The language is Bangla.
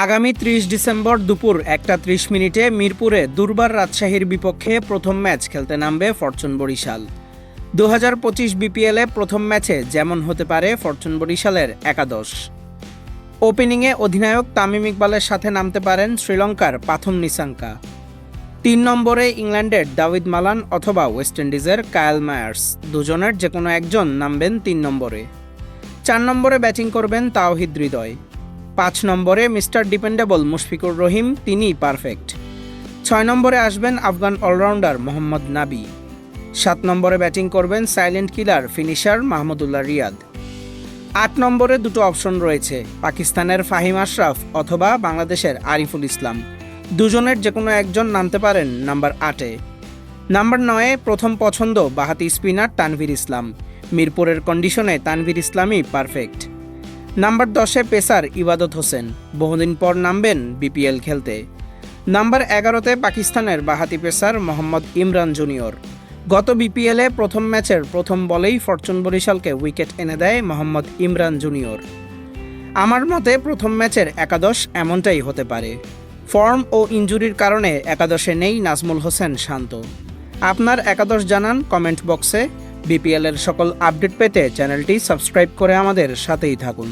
আগামী ত্রিশ ডিসেম্বর দুপুর একটা ত্রিশ মিনিটে মিরপুরে দুর্বার রাজশাহীর বিপক্ষে প্রথম ম্যাচ খেলতে নামবে ফরচুন বরিশাল। দু হাজার পঁচিশ বিপিএলে প্রথম ম্যাচে যেমন হতে পারে ফরচুন বরিশালের একাদশ। ওপেনিংয়ে অধিনায়ক তামিম ইকবালের সাথে নামতে পারেন শ্রীলঙ্কার পাথম নিসাঙ্কা তিন নম্বরে ইংল্যান্ডের দাউদ মালান অথবা ওয়েস্ট ইন্ডিজের কায়াল মায়ার্স। দুজনের যে কোনো একজন নামবেন তিন নম্বরে। চার নম্বরে ব্যাটিং করবেন তাওহিদ হৃদয়। পাঁচ নম্বরে মিস্টার ডিপেন্ডেবল মুশফিকুর রহিম তিনিই পারফেক্ট। ছয় নম্বরে আসবেন আফগান অলরাউন্ডার মোহাম্মদ নাবি। সাত নম্বরে ব্যাটিং করবেন silent killer finisher Mahmudullah Riyad. আট নম্বরে দুটো অপশন রয়েছে, পাকিস্তানের ফাহিম আশরাফ অথবা বাংলাদেশের আরিফুল ইসলাম। দুজনের যে কোনো একজন নামতে পারেন নাম্বার আটে। নাম্বার নয়ে প্রথম পছন্দ বাহাতি স্পিনার তানভীর ইসলাম। মিরপুরের কন্ডিশনে তানভীর ইসলামই পারফেক্ট। নাম্বার দশে পেসার ইবাদত হোসেন। বহুদিন পর নামবেন বিপিএল খেলতে। নাম্বার এগারোতে পাকিস্তানের বাহাতি পেসার মোহাম্মদ ইমরান জুনিয়র। গত বিপিএলে প্রথম ম্যাচের প্রথম বলেই ফরচুন বরিশালকে উইকেট এনে দেয় মোহাম্মদ ইমরান জুনিয়র। আমার মতে প্রথম ম্যাচের একাদশ এমনটাই হতে পারে। ফর্ম ও ইনজুরির কারণে একাদশে নেই নাজমুল হোসেন শান্ত। আপনার একাদশ জানান কমেন্ট বক্সে। বিপিএলের সকল আপডেট পেতে চ্যানেলটি সাবস্ক্রাইব করে আমাদের সাথেই থাকুন।